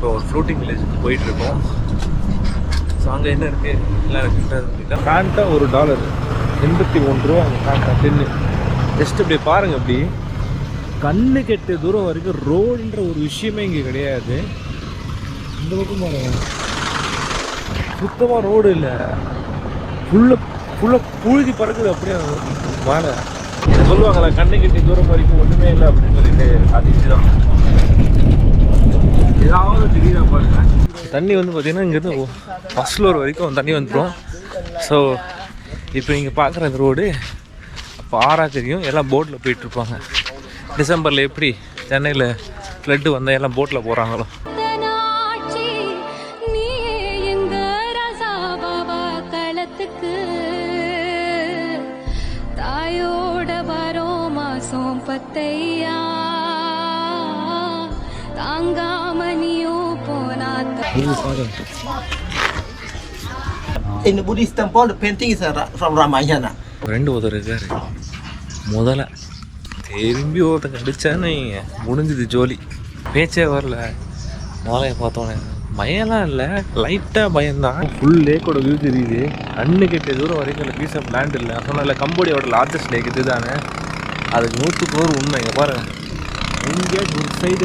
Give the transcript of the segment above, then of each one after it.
இப்போ ஒரு ஃப்ளோட்டிங் வில்லேஜுக்கு போயிட்டுருக்கோம். ஸோ அங்கே என்ன இருக்குது எல்லாம் இருக்குன்றது ஃபேண்ட்டா ஒரு டாலர் எண்பத்தி ஒன்று ரூபா அங்கே ஃபேண்ட்டா டென்னு ஜஸ்ட் இப்படி பாருங்க அப்படி. கண்ணு கெட்ட தூரம் வரைக்கும் ரோடுன்ற ஒரு விஷயமே இங்கே கிடையாது. இந்த பக்கம் பாருங்க. சுத்தமாக ரோடு இல்லை. ஃபுல்லாக ஃபுல்லாக புழுதி பறக்குது அப்படியே மேலே. சொல்லுவாங்களா கண்ணு கெட்டி தூரம் வரைக்கும் ஒன்றுமே இல்லை அப்படின்னு சொல்லிட்டு அது இதுதான். தண்ணி வந்து பார்த்தீங்கன்னா இங்கேருந்து ஃபஸ்ட் ஃப்ளோர் வரைக்கும் தண்ணி வந்துடும் ஸோ இப்போ நீங்கள் பார்க்குற இந்த ரோடு அப்போ ஆறா தெரியும். எல்லாம் போட்டில் போயிட்டுருப்பாங்க டிசம்பரில் எப்படி சென்னையில் ஃப்ளட்டு வந்தால் எல்லாம் போட்டில் போகிறாங்களோ In the Buddhist temple, the painting is uh, from Ramayana. ரெண்டு ஒருத்தர் இருக்காரு. முதல்ல திரும்பி ஒருத்தன் அடிச்சான்னு முடிஞ்சுது ஜோலி. பேச்சே வரல. முதலைய பார்த்தோன்னே பயம்லாம் இல்லை. லைட்டாக பயம்தான். ஃபுல் லேக்கோட வியூ தெரியுது. அண்ணு கெட்ட தூரம் வரைக்கும் அந்த பீஸ் ஆஃப் லேண்ட் இல்லை. சொன்னால கம்போடியாவோட லார்ஜஸ்ட் லேக் இது தானே. அதுக்கு நூற்றுக்கு நூறு உண்மை. இங்கே பாருங்க. இங்கே ஒரு side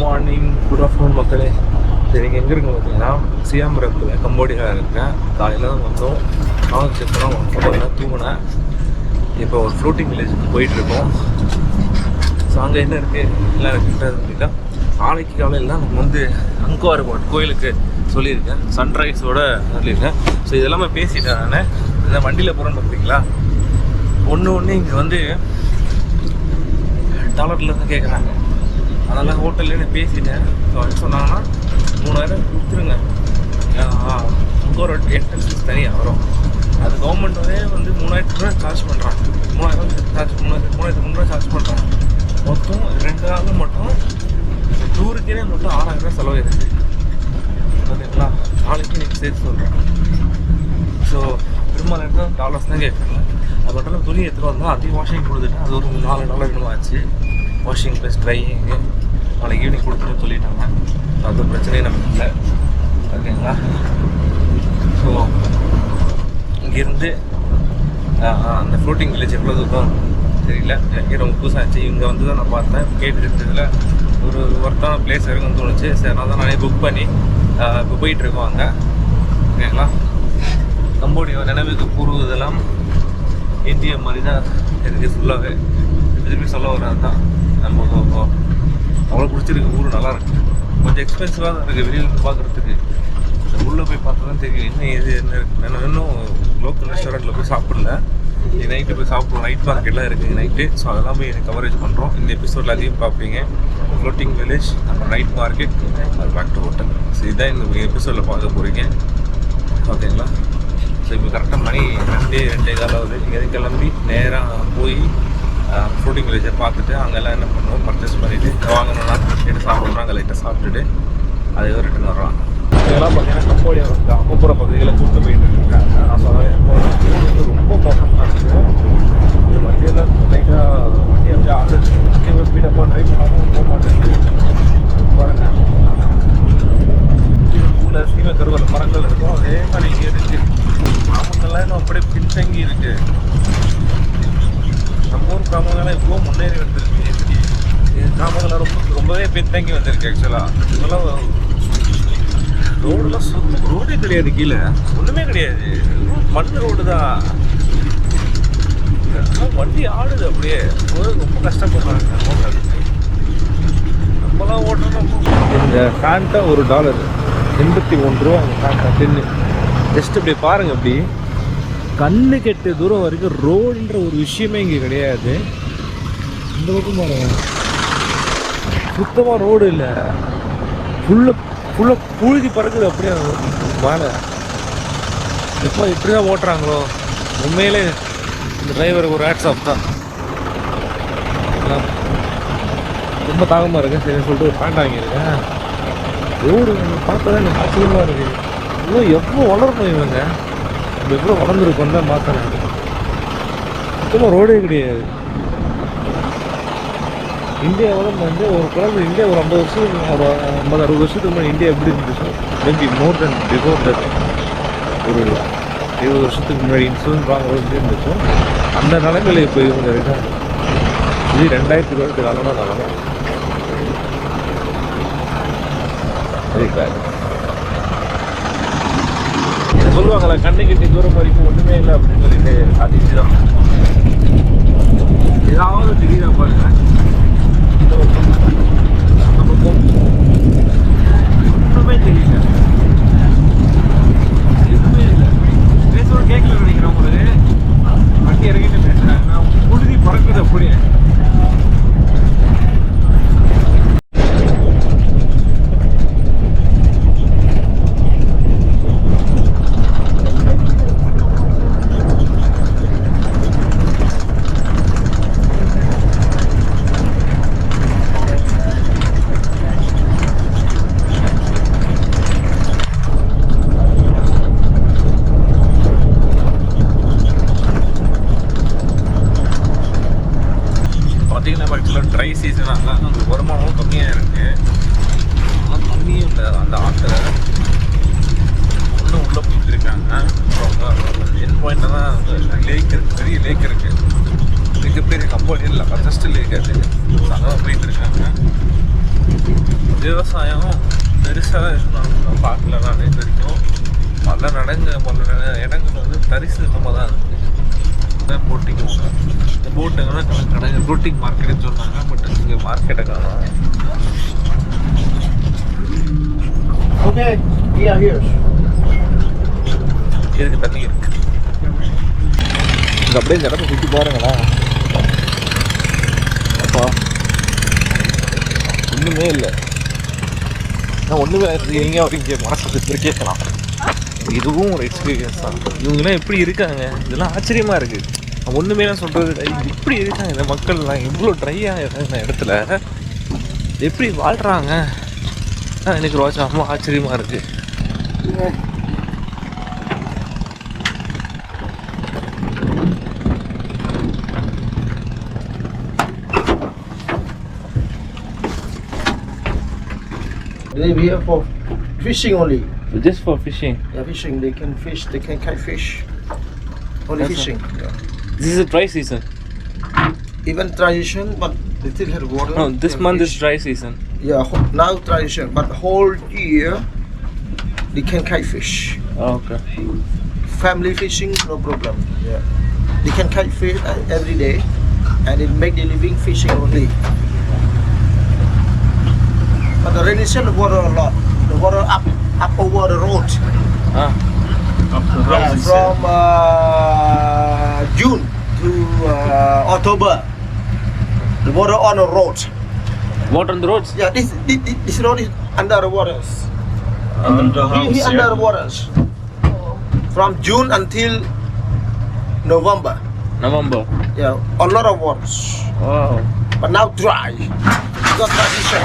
morning good afternoon மக்களே. சரி நீங்கள் எங்கே இருக்கு பார்த்தீங்கன்னா சியாம் கம்போடியாவில் இருக்கேன். காலையில் தான் வந்தோம். நானும் செக் பண்ணோம் ஒன் தூங்கினேன். இப்போ ஒரு ஃப்ளோட்டிங் வில்லேஜுக்கு போயிட்டுருக்கோம். ஸோ அங்கே என்ன இருக்குது எல்லாம் இருக்குன்றது அப்படின்னா நாளைக்கு காலையில் தான் நம்ம வந்து அங்குவார் வாட் கோயிலுக்கு சொல்லியிருக்கேன். சன்ரைஸோட சொல்லியிருக்கேன். ஸோ இதெல்லாமே பேசிட்டேன் நான். இந்த வண்டியில் போகிறேன்னு பார்த்தீங்களா ஒன்று ஒன்று இங்கே வந்து டாலர்லேருந்து கேட்குறாங்க அதனால் ஹோட்டல்லே நான் பேசிட்டேன். ஸோ அது சொன்னாங்கன்னா மூணாயிரம் கொடுத்துருங்க. அங்கே ஒரு என்ட்ரன்ஸ் தனியாக வரும். அது கவர்மெண்ட் வந்து வந்து மூணாயிரத்து ரூபா சார்ஜ் பண்ணுறாங்க மூணாயிரம் சார்ஜ் மூணாயிரத்து மூணாயிரத்து முந்நூறுவா சார்ஜ் பண்ணுறாங்க மொத்தம் ரெண்டு நாள் மட்டும் டூருக்கே மட்டும் ஆறாயிரம் ரூபாய் செலவு இருக்குது ஓகேங்களா நாளைக்கு நீங்கள் சேர்த்து சொல்கிறேன் ஸோ பெரும்பாலும் இடத்துல டாலர்ஸ் தான் கேட்குறாங்க அது மட்டும் துணி எடுத்துகிட்டு வந்தால் அதிக வாஷிங் கொடுத்துட்டேன் அது ஒரு நாலு டாலர் என்னமோ ஆச்சு வாஷிங் ப்ளஸ் ட்ரையிங்கு நாளைக்கு ஈவினிங் கொடுத்துட்டு சொல்லிட்டாங்க. அது பிரச்சனையும் நமக்கு இல்லை. ஓகேங்களா? ஸோ இங்கேருந்து அந்த ஃப்ளோட்டிங் வில்லேஜ் எவ்வளோ தூரம்? தெரியல. எனக்கு ரொம்ப புதுசாச்சு இங்கே வந்து தான் நான் பார்த்தேன். கேட்டுருக்கிறதுல ஒரு ஒர்த்தான பிளேஸ் இருக்குன்னு தோணுச்சு. சரி நான் தான் நானே புக் பண்ணி இப்போ போயிட்டுருக்கோம் அங்கே. ஓகேங்களா? கம்போடியா நினைவுக்கு கூறுவதெல்லாம் இந்தியா மாதிரி தான் எனக்கு ஃபுல்லாகவே திரும்பி சொல்ல வர்றது தான் நம்ம அவ்வளோ பிடிச்சிருக்கு ஊர் நல்லா இருக்கு கொஞ்சம் எக்ஸ்பென்சிவாக தான் இருக்குது வெளியில் பார்க்குறதுக்கு உள்ளே போய் பார்த்தா தான் தெரியும் இன்னும் எது என்ன இருக்கு. நான் இன்னும் லோக்கல் ரெஸ்டாரண்ட்டில் போய் சாப்பிடல. நைட்டு போய் சாப்பிடுவோம் நைட் மார்க்கெட்லாம் இருக்குது நைட்டு ஸோ அதெல்லாம் போய் கவரேஜ் பண்ணுறோம் இந்த எபிசோடில் அதையும் பார்ப்பீங்க. ஃப்ளோட்டிங் வில்லேஜ் அப்புறம் நைட் மார்க்கெட் அது பேக் டு ஹோட்டல் ஸோ இதுதான் இந்த எபிசோடில் பார்க்க போகிறீங்க ஓகேங்களா ஸோ இப்போ கரெக்டாக மணி ரெண்டே ரெண்டே காலாவது இங்கே கிளம்பி நேராக போய் ஃப்ரூட்டிங் வில்லேஜை பார்த்துட்டு அங்கெல்லாம் என்ன பண்ணுவோம்? பர்ச்சேஸ் பண்ணிவிட்டு வாங்கணும்னா கேட்டு சாப்பிட்றோம் அங்கே லைட்டாக சாப்பிட்டுட்டு அதே ரிட்டர்ன் வர்றோம். இதெல்லாம் பார்த்தீங்கன்னா கம்போடியா வந்து பகுதிகளை கூட்டு போயிட்டு இருக்காங்க. நான் சொன்னேன் ரொம்ப மோசமாக இருக்குது இது வண்டியெல்லாம் லைட்டாக வண்டி அப்படியே ஆடுது ஸ்பீடப்பாக ட்ரைவ் பண்ணாமல் போக மாட்டேங்குது. பாருங்க. ஊரில் சீமை கருவல் மரங்கள் இருக்கும். அதே மாதிரி இங்கே இருக்கு. கிராமங்கள்லாம் இன்னும் அப்படியே பின்தங்கி இருக்கு. நம்ம ஊர் கிராமங்கள்லாம் இவ்வளோ முன்னேறி வந்திருக்கு எப்படி? கிராமங்கள்லாம் ரொம்ப ரொம்பவே பின்தங்கி வந்திருக்கு ஆக்சுவலாக இதெல்லாம் ரோடுலாம் சுத்த ரோடே கிடையாது கீழே. ஒன்றுமே கிடையாது. மண் ரோடு தான். வண்டி ஆடுது அப்படியே. ரொம்ப கஷ்டப்படுறாங்க ஓட்டுறதுக்கு நம்மளாம் ஓட்டுறோம் இந்த ஃபேண்ட்டாக ஒரு டாலர் எண்பத்தி ஒன்று ரூபா அந்த டென்னு ஜஸ்ட் இப்படி பாருங்கள் அப்படி. கண்ணு கெட்ட தூரம் வரைக்கும் ரோடுன்ற ஒரு விஷயமே இங்கே கிடையாது. இந்த பக்கம் பாருங்க. சுத்தமாக ரோடு இல்லை. ஃபுல்லாக ஃபுல்லாக புழுதி பறக்குது அப்படியே. மேலே எப்போ இப்படி தான் ஓட்டுறாங்களோ? உண்மையிலே இந்த டிரைவருக்கு ஒரு ஹேட்ஸ் ஆஃப் தான். ரொம்ப தாகமாக இருக்குது சரி சொல்லிட்டு ஒரு பேண்ட் வாங்கியிருக்கேன். ரோடு பார்த்தா எனக்கு ஆச்சரியமாக இருக்குது இன்னும் எவ்வளோ வளரணும் இவங்க? நம்ம எவ்வளோ வளர்ந்துருக்கோம் தான் பார்த்தேன் சுத்தமாக ரோடே கிடையாது. இந்தியாவில் வந்து ஒரு குழந்தை இந்தியா ஒரு ஐம்பது வருஷத்துக்கு ஒரு ஐம்பது அறுபது வருஷத்துக்கு முன்னாடி இந்தியா எப்படி இருந்துச்சு maybe more then before that ஒரு இருபது வருஷத்துக்கு முன்னாடி இன்சூரன்ஸ் வாங்குறது எப்படி இருந்துச்சோ அந்த நிலைமையில் இப்போ இவங்க இருக்காங்க. இது ரெண்டாயிரத்தி இருபத்தி நாலுனா நிலமை பேட் சொல்லுவாங்களா கண்ணு கட்டி தூரம் வரைக்கும் ஒன்றுமே இல்லை அப்படின்னு சொல்லிட்டு. அதிர்ச்சி தான் ஏதாவது தெரியுதா பாருங்க. ஒன்றுமே தெரியல. எதுவுமே இல்லை. பேசுவோம் கேட்கல நினைக்கிறேன் உங்களுக்கு வண்டி இறங்கிட்டு பேசுறேன் நான் புழுதி பறக்குது அப்படியே பார்த்தீங்கன்னா ஆக்சுவலாக ட்ரை சீசனாக அந்த வருமானமும் கம்மியாக இருக்குது ஆனால் தண்ணியும் இல்லை அந்த ஆற்றுல இன்னும் உள்ளே போயிட்டு இருக்காங்க என் பாயிண்டில் தான் லேக் இருக்குது பெரிய லேக் இருக்குது மிகப்பெரிய கம்போலி இல்லை ஜஸ்ட் லேக் அது. அங்கே தான் போயிட்டு இருக்காங்க விவசாயம் பெருசாக நான் பார்க்கல நான் இது வரைக்கும். பல நடங்க பல இடங்கள் வந்து தரிசு நம்ம தான். இருக்குது போட்டிங் இந்த போட்டுங்கன்னா கடை போட்டிங் மார்க்கெட்னு சொன்னாங்க. பட் இங்கே மார்க்கெட்டை காணும். Here. இருக்கு தண்ணி இருக்கு. இங்க அப்படியே இந்த இடத்த சுற்றி பாருங்களேன் அப்பா. ஒன்றுமே இல்லை. நான் ஒன்றுமே நீங்கள் அவர் இங்கே மனசு கேட்கலாம். இதுவும் ஒரு எக்ஸ்பீரியன்ஸ் தான். இவங்கெல்லாம் எப்படி இருக்காங்க? இதெல்லாம் ஆச்சரியமாக இருக்குது நான் ஒன்றுமே நான் சொல்கிறது இப்படி இருக்காங்க. இந்த மக்கள்லாம் இவ்வளோ ட்ரையாக இருக்காங்க இடத்துல. எப்படி வாழ்கிறாங்க எனக்கு ரோஜா ரொம்ப ஆச்சரியமாக இருக்குது They be here for fishing only. Just for fishing? Yeah, fishing. They can fish, they can catch fish. Only That's fishing. Yeah. This is a dry season. Even transition, but they still have water. No, this month fish. is dry season. Yeah, now transition, but whole year they can catch fish. Oh, okay. Family fishing, no problem. Yeah. They can catch fish uh, every day and they make the living fishing only. But the rainy season, the water a lot. The water up, up over the road. Ah, Yeah, from uh, June to uh, October. The water on the road. water on the roads. Yeah, this this, this road is under the waters. Under He, he under the waters. From June until November. November. Yeah, a lot of waters. Wow. But now dry. Because tradition.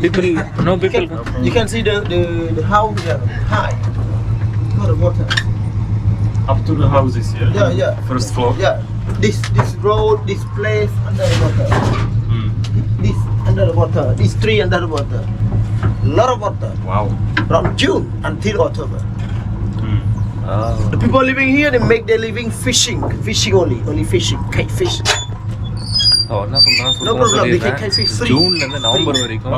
People, no You can, you can see the, the, the house here high. Look at the water. Up to the houses here. Yeah, yeah. First floor. Yeah. This this road, this place under the water. Mm. This under the water. This tree under the water. lot of water. Wow. From June until October. Mm. Oh. The people living here, they make their living fishing. Fishing only. Only fishing. Catch fish. Catch fish free. ஜூன்ல இருந்து November வரைக்கும்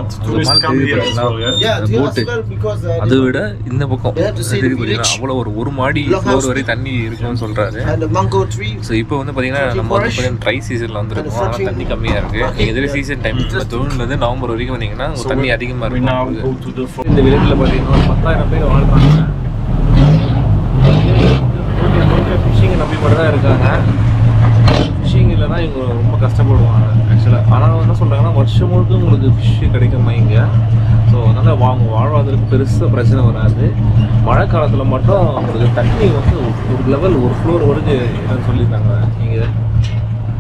because uh, அதை விட இந்த பக்கம் They have to see the தெரியுது பாத்தீங்களா? village. அவ்வளோ ஒரு ஒரு மாடி ஃப்ளோர். வரை தண்ணி இருக்குன்னு சொல்றாரு. ஸோ இப்போ வந்து பார்த்தீங்கன்னா Floating நம்ம வந்து ட்ரை சீசனில் வந்துருக்கோம் ஆனால் தண்ணி கம்மியாக இருக்குது floating, நீங்கள் இதுவே yeah. சீசன் டைம் இப்போ ஜூன்லேருந்து நவம்பர் வரைக்கும் வந்தீங்கன்னா தண்ணி now இருக்கும். இந்த வில்லேஜில் பார்த்தீங்கன்னா ஒரு பத்தாயிரம் பேர் வாழ்றாங்க மாதிரி தான் இருக்காங்க ஆனால் இவங்க ரொம்ப கஷ்டப்படுவாங்க ஆக்சுவலாக ஆனால் என்ன சொல்கிறாங்கன்னா வருஷம் முழுக்க உங்களுக்கு ஃபிஷ்ஷு கிடைக்குமா இங்கே ஸோ அதனால் வாங்க வாழ்வாதாரத்துக்கு பெருசாக பிரச்சனை வராது. மழை காலத்தில் மட்டும் உங்களுக்கு தண்ணி வந்து ஒரு லெவல் ஒரு ஃப்ளோர் வரைக்கும் என்னன்னு சொல்லியிருந்தாங்க இங்கே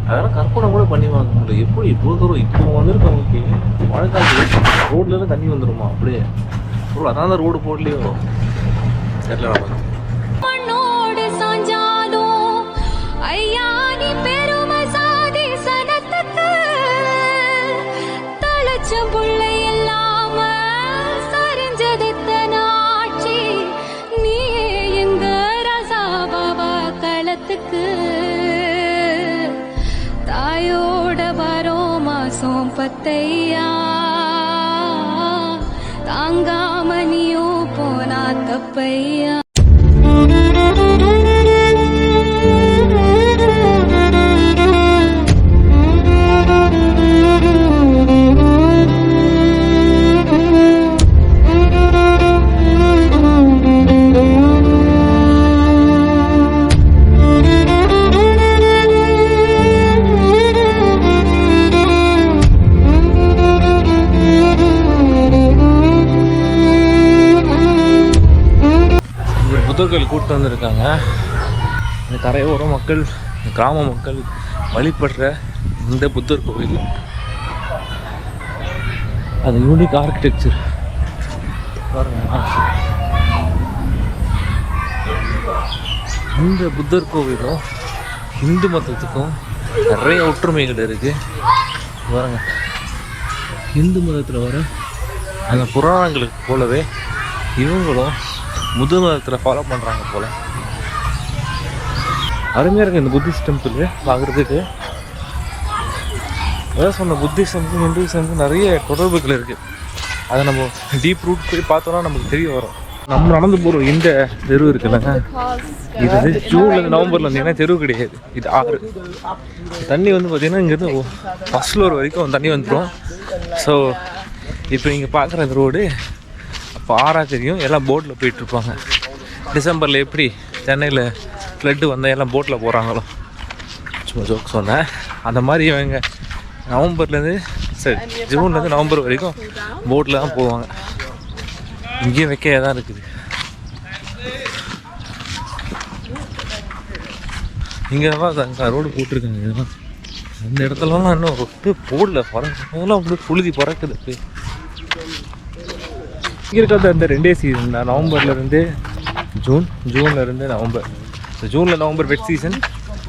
அதெல்லாம் கற்பனை கூட பண்ணி வாங்க முடியல. எப்படி இவ்வளோ தூரம் இப்போ வந்திருக்கவங்களுக்கு மழை காலத்தில் ரோட்லேருந்து தண்ணி வந்துருமா? அப்படியே. ரோடு அதான் ரோடு போடலையோ? தெரியல நமக்கு या अङ्गामो पौना तपया புத்தர் வந்திருக்காங்க இந்த கரையோர மக்கள் கிராம மக்கள் வழிபடுற இந்த புத்தர் கோவில். அது யூனிக் ஆர்கிடெக்சர் பாருங்க. இந்த புத்தர் கோவிலும் இந்து மதத்துக்கும் நிறைய ஒற்றுமைகள் இருக்குது பாருங்க. இந்து மதத்தில் வர அந்த புராணங்களுக்கு போலவே இவங்களும் முது மதத்தில் ஃபாலோ பண்ணுறாங்க போல். அருமையாக இருக்குது இந்த புத்திஸ்ட் டெம்பிள் பார்க்குறதுக்கு அதான் சொன்ன புத்திசம்க்கும் ஹிந்துசம்க்கும் நிறைய தொடர்புகள் இருக்குது அதை நம்ம டீப் ரூட் போய் பார்த்தோம்னா நமக்கு தெரிய வரும். நம்ம நடந்து போகிறோம் இந்த தெரு இருக்குல்லங்க இது வந்து ஜூன்லேருந்து நவம்பரில் இருந்தீங்கன்னா தெரு கிடையாது. இது ஆறு. தண்ணி வந்து பார்த்தீங்கன்னா இங்கேருந்து ஃபஸ்ட் ஃப்ளோர் வரைக்கும் தண்ணி வந்துடும் ஸோ இப்போ நீங்கள் பார்க்குற இந்த ரோடு அப்போ தெரியும் எல்லாம் போட்டில் போயிட்டுருப்பாங்க. டிசம்பரில் எப்படி சென்னையில் ஃப்ளட்டு வந்தால் எல்லாம் போட்டில் போகிறாங்களோ சும்மா ஜோக் சொன்னேன். அந்த மாதிரி இவங்க நவம்பர்லேருந்து சரி ஜூன்லேருந்து நவம்பர் வரைக்கும் போட்டில் தான் போவாங்க. இங்கேயும் வைக்க தான் இருக்குது. இங்கே தான் ரோடு போட்டிருக்காங்க. இதெல்லாம் அந்த இடத்துலலாம் இன்னும் ரொட்டு போடல. பறக்கலாம் அப்படியே புழுதி பறக்குது. இருக்கிறது அந்த ரெண்டே சீசன் தான். நவம்பர்லேருந்து ஜூன் ஜூன்லேருந்து நவம்பர். ஸோ ஜூனில் நவம்பர் வெட் சீசன்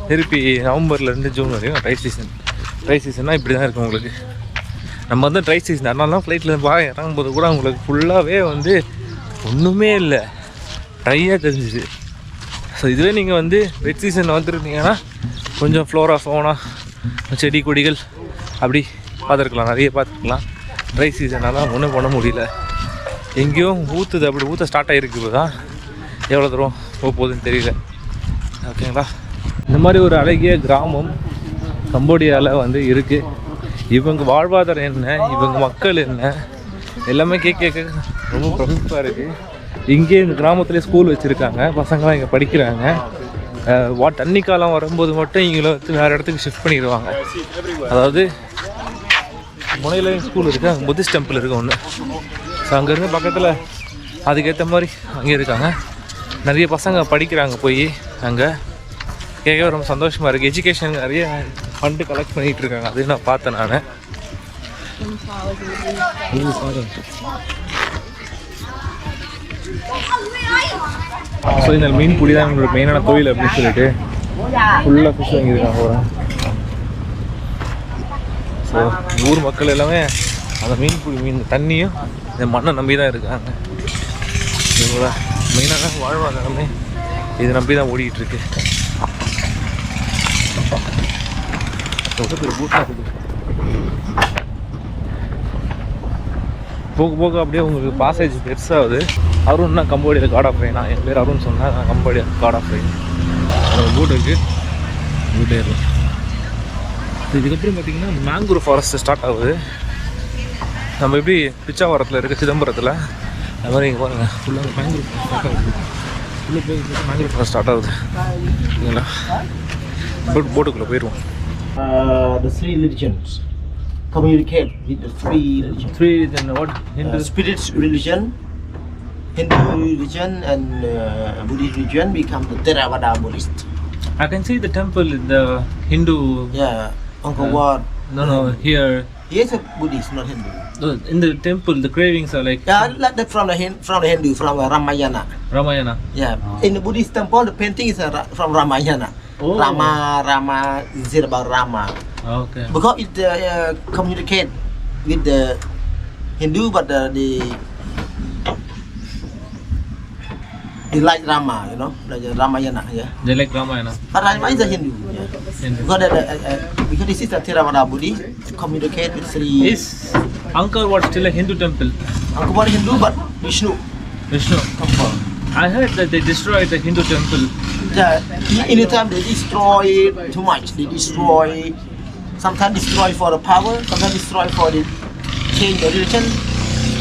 திருப்பி நவம்பர்லேருந்து ஜூன் வரையும் ட்ரை சீசன் ட்ரை சீசன்னா இப்படி தான் இருக்கும் உங்களுக்கு. நம்ம வந்து ட்ரை சீசன் அதனால தான் ஃப்ளைட்டில் இறங்கும் இறங்கும்போது கூட உங்களுக்கு ஃபுல்லாகவே வந்து ஒன்றுமே இல்லை. ட்ரையாக தெரிஞ்சிச்சு ஸோ இதுவே நீங்கள் வந்து வெட் சீசன் வந்துருந்தீங்கன்னா கொஞ்சம் ஃப்ளோரா ஃபோனா செடி கொடிகள் அப்படி பார்த்துருக்கலாம். நிறைய பார்த்துருக்கலாம். ட்ரை சீசனால ஒன்றும் பண்ண முடியல. எங்கேயோ ஊற்றுது அப்படி ஊற்ற ஸ்டார்ட் ஆகிருக்கு இப்போ தான் எவ்வளோ தூரம் போக போகுதுன்னு தெரியல. ஓகேங்களா? இந்த மாதிரி ஒரு அழகிய கிராமம் கம்போடியாவில் வந்து இருக்குது இவங்க வாழ்வாதாரம் என்ன இவங்க மக்கள் என்ன எல்லாமே கேட்க கேட்க ரொம்ப பிரமிப்பாக இருக்குது இங்கே இந்த கிராமத்துலேயே ஸ்கூல் வச்சுருக்காங்க. பசங்களாம் இங்கே படிக்கிறாங்க. வா தண்ணி காலம் வரும்போது மட்டும் இவங்கள வந்து வேறு இடத்துக்கு ஷிஃப்ட் பண்ணிடுவாங்க. அதாவது முனையில் ஸ்கூல் இருக்குது அங்கே புத்திஸ்ட் டெம்பிள் இருக்குது ஒன்று ஸோ அங்கேருந்து பக்கத்தில் அதுக்கேற்ற மாதிரி அங்கே இருக்காங்க. நிறைய பசங்க படிக்கிறாங்க போய் அங்கே. கேட்கவே ரொம்ப சந்தோஷமாக இருக்குது எஜுகேஷன் நிறைய ஃபண்டு கலெக்ட் பண்ணிகிட்டு இருக்காங்க. அதையும் நான் பார்த்தேன் நான். ஸோ இந்த மீன் பிடி தான் எங்களோட மெயினான தொழில் அப்படின்னு சொல்லிட்டு ஃபுல்லாக ஃபிஷ் வாங்கியிருக்காங்க போகிறேன் ஸோ ஊர் மக்கள் எல்லாமே அந்த மீன் பிடி மீன் தண்ணியும் இந்த மண்ணை நம்பி தான் இருக்காங்க இவங்களோட மெயினான வாழ்வாதாரமே. இதை நம்பி தான் ஓடிக்கிட்டு இருக்கு. போக போக அப்படியே உங்களுக்கு பாசேஜ் பெருசாகுது. அருண்னா கம்போடியில் காட் ஆஃப் ரைனா என் பேர் அருண் சொன்னால் நான் Cambodia god of rain boat இருக்குது போட் ஏறலாம் இதுக்கப்புறம் பார்த்தீங்கன்னா மேங்கூர் ஃபாரஸ்ட் ஸ்டார்ட் ஆகுது. நம்ம எப்படி பிச்சாவரத்தில் இருக்க சிதம்பரத்தில் அது மாதிரி இங்கே பாருங்கள் ஃபுல்லாக மேங்கூர் ஸ்டார்ட் ஆகுது உள்ளே போய் நாங்கள் ஸ்டார்ட் ஆகுது இல்லைங்களா போட் போட்டுக்குள்ளே போயிடுவோம் Uh, the three religions communicate with the three religions. Three then what Uh, spirit religion, Hindu religion, and uh, Buddhist religion become the Theravada Buddhist. I can see the temple in the Hindu. Yeah, Angkor Wat. No, no, here. a Buddhist, not Hindu. In the temple, the cravings are like Yeah, like that from the from the Hindu, from uh, Ramayana. Ramayana. Yeah, in the Buddhist temple, the painting is uh, from Ramayana. Oh. Rama, Rama, is about Rama? Okay. Because it uh, uh, communicate with the Hindu, but uh, the they like Rama, you know, like the Ramayana, yeah. They like Ramayana. But Ramayana is a Hindu, yeah. Hindu. Because, uh, uh, uh, because this is a Theravada Buddhist, to communicate with three. Is Angkor Wat still a Hindu temple? Angkor Wat Hindu, but Vishnu Vishnu. I heard that they destroyed the Hindu temple. Yeah, anytime they destroy too much, they destroy. Sometimes destroy for the power, sometimes destroy for the change the religion,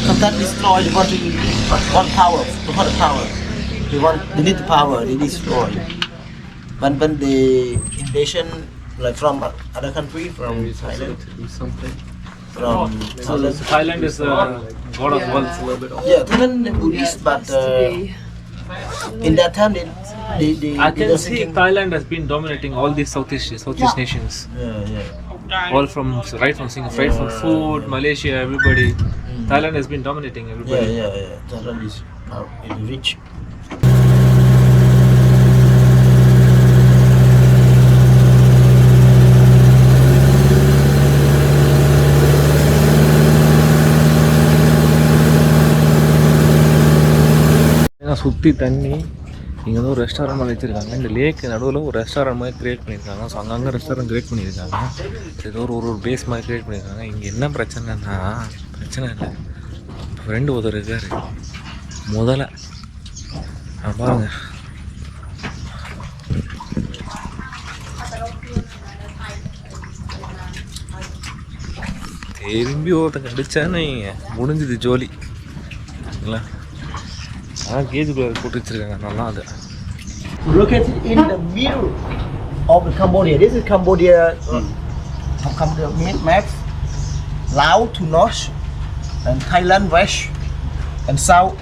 sometimes destroy they want to want power for the power. They want they need the power, they destroy. When when the invasion like from other country, from Thailand, from So this Thailand is the god of wealth. yeah, Thailand Buddhist, but uh, in that time they they they, I can see thinking- Thailand has been dominating all these Southeast Southeast nations. Yeah, yeah. All from right from Singapore, right from food, Malaysia, everybody. Thailand has been dominating Yeah, everybody. yeah, yeah. Thailand is, uh, is rich. ஏன்னா சுற்றி தண்ணி இங்கே வந்து ஒரு restaurant மாதிரி வச்சுருக்காங்க. இந்த லேக் நடுவில் ஒரு ரெஸ்டாரண்ட் மாதிரி கிரியேட் பண்ணியிருக்காங்க. ஸோ அங்கங்கே ரெஸ்டாரண்ட் கிரியேட் பண்ணியிருக்காங்க. ஏதோ ஒரு ஒரு பேஸ் மாதிரி கிரியேட் பண்ணியிருக்காங்க. இங்கே என்ன பிரச்சனைன்னா பிரச்சனை இல்லை. ஃப்ரெண்டு ஒருத்தர் இருக்காரு. முதல்ல ஆ, பாருங்க. திரும்பி ஒருத்தன் கடிச்சான்னு முடிஞ்சுது ஜோலி. இல்லை? ஆனால் கேஜுக்குள்ளே போட்டு வச்சிருக்காங்க நல்லா அது Located in the middle of the Cambodia. This is Cambodia, uh, Cambodia mid- map. Laos to north, and Thailand west, and south,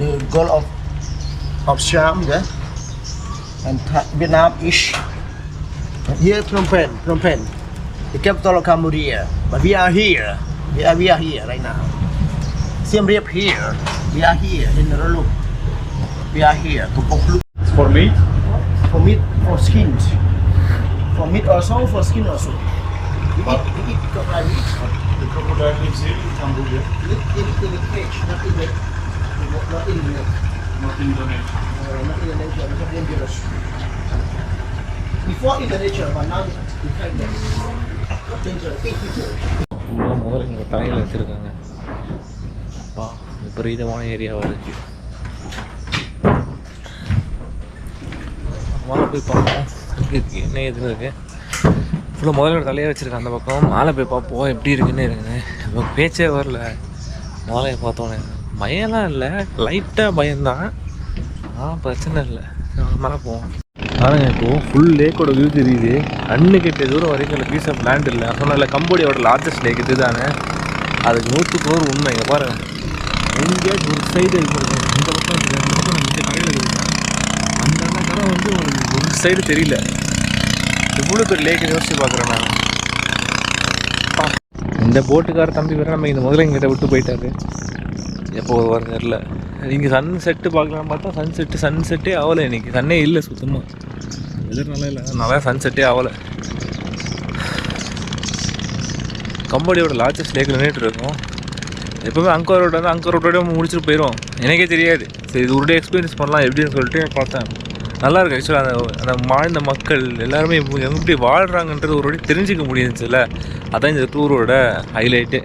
the Gulf of of Siam there, and Tha- Vietnam east. And here Phnom Penh, Phnom Penh, the capital of Cambodia. But we are here. We are, we are here right now. Siem Reap here. We are here in Raluk. We are here to conclude for meat? for meat, for skins. For meat also, for skin also. We eat, we eat crocodile meat. The crocodile lives here in Cambodia, Meat in, in the cage, not in the, not in the, not in the nature. uh, not in the nature, because dangerous. Before in the nature, but now we find them. Dangerous, big people. முதல்ல இங்கே தலையில் வச்சுருக்காங்க பா விபரீதமான ஏரியாவாக இருக்கு மேலே போய் பார்ப்போம். எப்படி இருக்குது என்ன ஏதுன்னு இருக்குது ஃபுல்லாக முதல்ல தலையை வச்சுருக்கேன் அந்த பக்கம். மேலே போய் பார்ப்போம் எப்படி இருக்குன்னு இருக்குது இப்போ பேச்சே வரல. முதலையை பார்த்தோன்னே. பயம்லாம் இல்லை. லைட்டாக பயம்தான். ஆ பிரச்சனை இல்லை. மேலே போவோம். பாருங்க இப்போ ஃபுல் லேக்கோட வியூ தெரியுது. அண்ணு கிட்ட தூரம் வரைக்கும் அந்த பீஸ் ஆஃப் லேண்ட் இல்லை. சொன்னால கம்போடியாவோட லார்ஜஸ்ட் லேக் இது தானே அதுக்கு நூற்றுக்கு நூறு உண்மை. இங்கே பாருங்க. இங்கே ஒரு சைடு இருக்கிறது இந்த பக்கம் இந்த பக்கம் இந்த கடையில் இருக்குது அந்த அந்த கடை வந்து உங்களுக்கு ஒரு சைடு தெரியல. இவ்வளோ பேர் லேக்கு யோசிச்சு பார்க்குறேன் நான். இந்த போட்டுக்கார தம்பி வேறு நம்ம இந்த முதல்ல எங்கிட்ட விட்டு போயிட்டாரு. எப்போ வர தெரில இங்கே சன் செட்டு பார்க்கலாம் பார்த்தா சன் செட்டு சன் செட்டே ஆகலை இன்னைக்கு. சன்னே இல்லை சுத்தமாக வெதர் நல்லா இல்லை. நல்லா சன் செட்டே ஆகலை கம்போடியோட லார்ஜஸ்ட் லேக்கில் நின்றுட்டு இருக்கோம். எப்போவுமே அங்கர் ரோடு வந்து அங்கர் ரோட்டோட முடிச்சுட்டு போயிடும் எனக்கே தெரியாது. சரி இது ஒரு டே எக்ஸ்பீரியன்ஸ் பண்ணலாம் எப்படின்னு சொல்லிட்டு பார்த்தேன். நல்லா இருக்கு ஆக்சுவலாக அந்த அந்த வாழ்ந்த மக்கள் எல்லாருமே எப்படி வாழ்கிறாங்கன்றது ஒரு வாட்டி தெரிஞ்சுக்க முடியுதுல அதான் இந்த டூரோட ஹைலைட்டு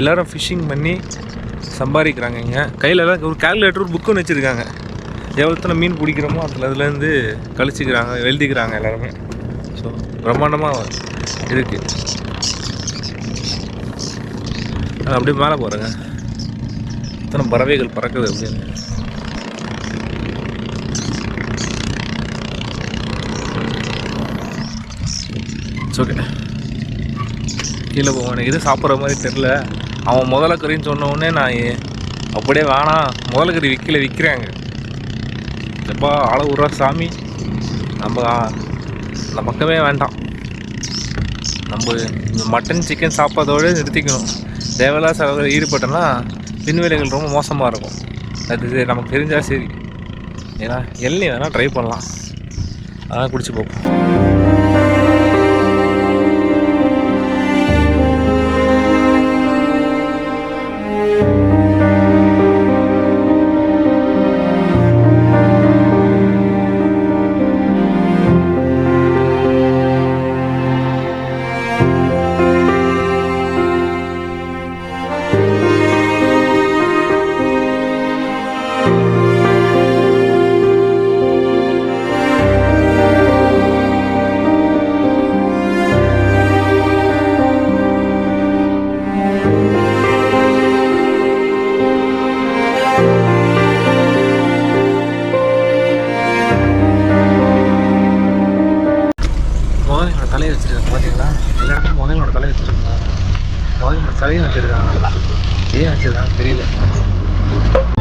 எல்லாரும் ஃபிஷ்ஷிங் பண்ணி சம்பாதிக்கிறாங்க இங்கே. கையில் ஒரு கால்குலேட்டர் ஒரு புக்கு வச்சுருக்காங்க. எவ்வளோத்தனை மீன் பிடிக்கிறோமோ அதில் அதுலேருந்து கழிச்சிக்கிறாங்க எழுதிக்கிறாங்க எல்லாருமே. ஸோ பிரம்மாண்டமாக இருக்குது அப்படியே மேலே போகிறேங்க இத்தனை பறவைகள் பறக்குது அப்படின்னு. ஓகே கீழே போவோம் எனக்கு இது சாப்பிட்ற மாதிரி தெரில அவன் முதல கறின்னு சொன்னோடனே நான் அப்படியே வேணாம் முதல கறி விற்கல விற்கிறாங்க எப்பா ஆள விட்றா சாமி. நம்ம அந்த பக்கமே வேண்டாம். நம்ம இந்த மட்டன் சிக்கன் சாப்பாடோடு நிறுத்திக்கணும். தேவையில்லா செலவில் ஈடுபட்டோன்னா விண்வெளிகள் ரொம்ப மோசமாக இருக்கும். அது நமக்கு தெரிஞ்சால் சரி. ஏன்னா எள்ளி வேணால் ட்ரை பண்ணலாம். அதான் குடிச்சு பார்ப்போம். ஏன் வச்சிருக்காங்க தெரியல.